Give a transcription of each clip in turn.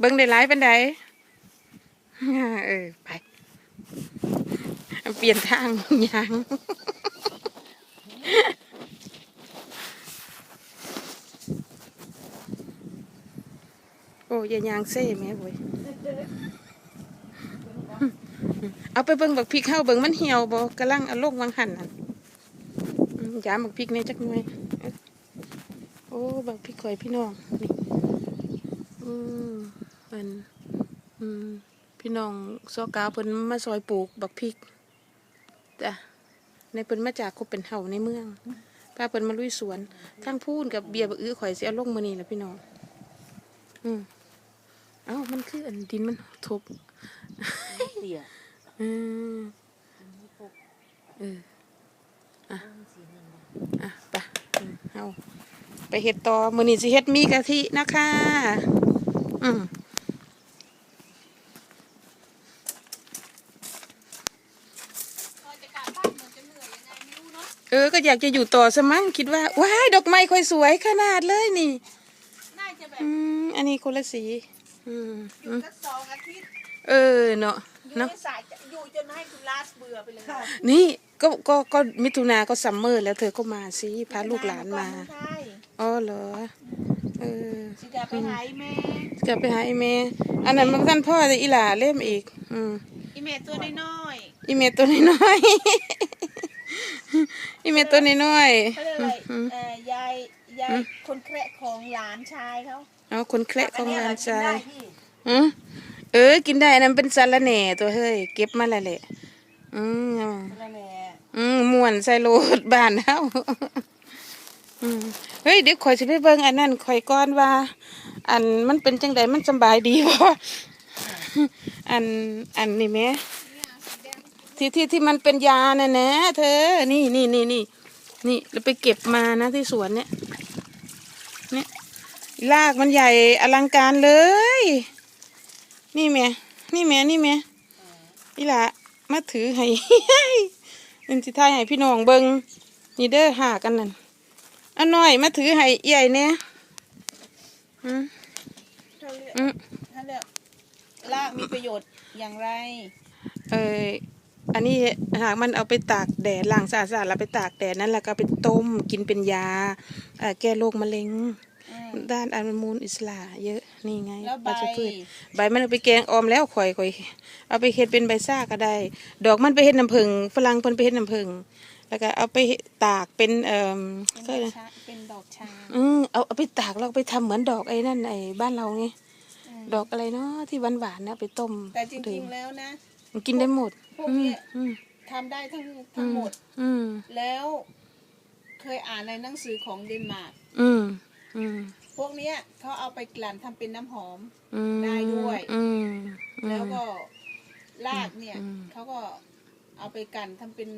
เบิ้งได้หลายเป็นไดเออไป เปลี่ยนทางยางโอ้ยยางเซ่แม่บ่ยเอาไปเบิ่งบักพริกเข้าเบิ่งมันเหี่ยวบ่กำลังเอาลงวางหันนั่นยามบักพริกในจักหน่อยเอ้ยโอ้บักพริกข่อยพี่น้องนี่อืม เป็นอืมพี่น้องซอกาวเพิ่นมาซอยปลูกบักพริกจ้ะในเพิ่นมาจากคบเป็นเห่าในเมืองพาเพิ่นมาลุยสวนทั้งพูนกับเบียร์บักอื้อข่อยสิเอาลงมื้อนี้แหละพี่น้องอืมเอ้ามันคืออันดินมันทบเสียอืมเอออะไปอืมเอาไปเห็ดต่อมือนี้สิเห็ดมีกะทินะคะ อืม เออก็อยากจะอยู่ต่อสมั้งคิดว่าว้ายดอกไม้ค่อยสวยขนาดเลยนี่น่าจะแบบอืมอันนี้คนละสี อืมอยู่อืมสักสองอาทิตย์เออเนาะอยู่เนาะในสายจะอยู่จนให้คุณลาสเบื่อไปเลยค่ะนี่ก็ก็ก็มิถุนาก็ซัมเมอร์แล้วเธอก็มาสิพาลูกหลานมาใช่อ๋อเหรอเออสิจะไปหาอีแม่กลับไปหาไอเมอันนั้นมันท่านพ่อจะอีหล่าเล่มอีก อืมอีแม่ตัวน้อยอีเมตัวน้อยๆ อีเมตัวน้อยๆเขาเรียกอะไรเอ่อยายยายคนแคระของหลานชายเขาๆเอาคนแคระของหลานชายพี่อืมเออ กินได้อันนั้นเป็นสาระแหน่ตัวเฮ้ย เก็บมาแล้วแหละอืมนั่นแหละอืมม่วนใส่โลดบ้านเฮาอืมเฮ้ยเดี๋ยวข่อยสิไปเบิ่งอันนั้นข่อยก่อนว่า อันมันเป็นจังใดมันสำบายดีบ่ อันอันนี่แหม่ ที่ที่ที่มันเป็นยาน่ะนะเธอ นี่นี่นี่นี่นี่เราไปเก็บมานะที่สวนเนี่ยเนี่ยรากมันใหญ่อลังการเลย นี่แม่นี่แม่นี่แม่อีหละมาถือให้นี่สิทายให้พี่น้องเบิงนี่เด้อหากันนั่นอันน้อยมาถือให้ใหญ่เนี่ยอืมเขาเรียกอืมเขาเรียกลากมีประโยชน์อย่างไร เออ อันนี้หากมันเอาไปตากแดดล้างสะอาดๆแล้วไปตากแดดนั่นแล้วก็เอาไปต้มกินเป็นยาเอ่อแก้โรคมะเร็งอืมด้านอนุมูลอิสระเยอะนี่ไงแล้วใบราชพืชใบมันเอาไปแกงออมแล้วข่อยข่อย เอาไปเฮ็ดเป็นใบซ่าก็ได้ ดอกมันไปเฮ็ดน้ำผึ้งฝรั่งเพิ่นไปเฮ็ดน้ำผึ้งแล้วก็เอาไปตากเป็นเอ่อเป็นก็ดเลอยกชาเป็นดอกชาอืมเอาเอาไปตากแล้วเอาไปทำเหมือนดอกไอ้นั่นไอ้บ้านเราไงอืมดอกอะไรเนาะที่หวานหวานๆนะไปต้มแต่จดื่ริงมๆแล้วนะ มันกินได้หมด พวกอืมเนี้ยอืมทำได้ทั้งทั้งหมด อืมแล้วเคยอ่านในหนังสือของเดนมาร์กอืมอืมพวกเนี้ยเขาเอาไปกลั่นทำเป็นน้ำหอม อืมได้ด้วย อืมแล้วก็รากเนี่ยอืม เขาก็เอาไปกลั่นทำเป็น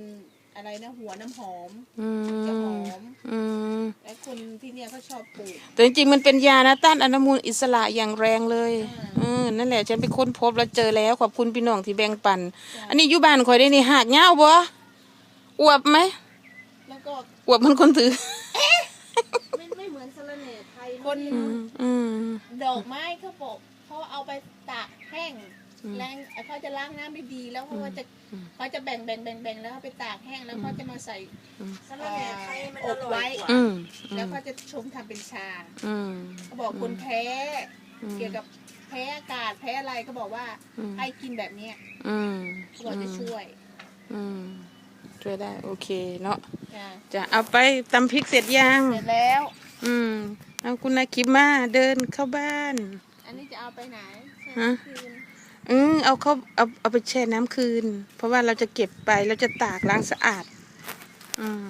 อะไรนะหัวน้ำหอมอืจะหมอม อืม และคนที่เนี่ยเขาชอบปลูก แต่จริงๆ มันเป็นยานะต้านอนุมูลอิสระอย่างแรงเลยอ่าเออนั่นแหละฉันไปค้นพบแล้วเจอแล้วขอบคุณพี่น้องที่แบ่งปันจ้ะอันนี้อยู่บ้านคอยได้นี่หากเงาบ่อวบไหมแล้วก็อวบมันคนถือ ไม่ไม่เหมือนสะระเนไทยคนอืม อืม ดอกไม้เขาบอกเขาเอาไปตาก แห้งอืมแรงเขาจะล้างน้ำได้ดีแล้วเขาก็จะอืมเขาจะแบ่งแบ่งแบ่งแบ่งแล้วเขาไปตากแห้งแล้วเขาจะมาใส่อืมสะระแหน่ไทยมันอร่อยกว่าอืมแล้วเขาจะชงทำเป็นชาอืมเขาบอกคนแพ้อืมเกี่ยวกับแพ้อากาศแพ้อะไรเขาบอกว่าอืมให้กินแบบเนี้ยอืมเขาบอกจะช่วย อืมช่วยได้ โอเคเนาะจ้ะจะเอาไปตำพริกเสร็จยังเสร็จแล้ว อืมเอาคุณนาคิมมาเดินเข้าบ้าน อันนี้จะเอาไปไหนฮะคืน อืมเอาเขาเอาเอาไปแช่น้ำคืน เพราะว่าเราจะเก็บไปเราจะตากล้างสะอาด อืม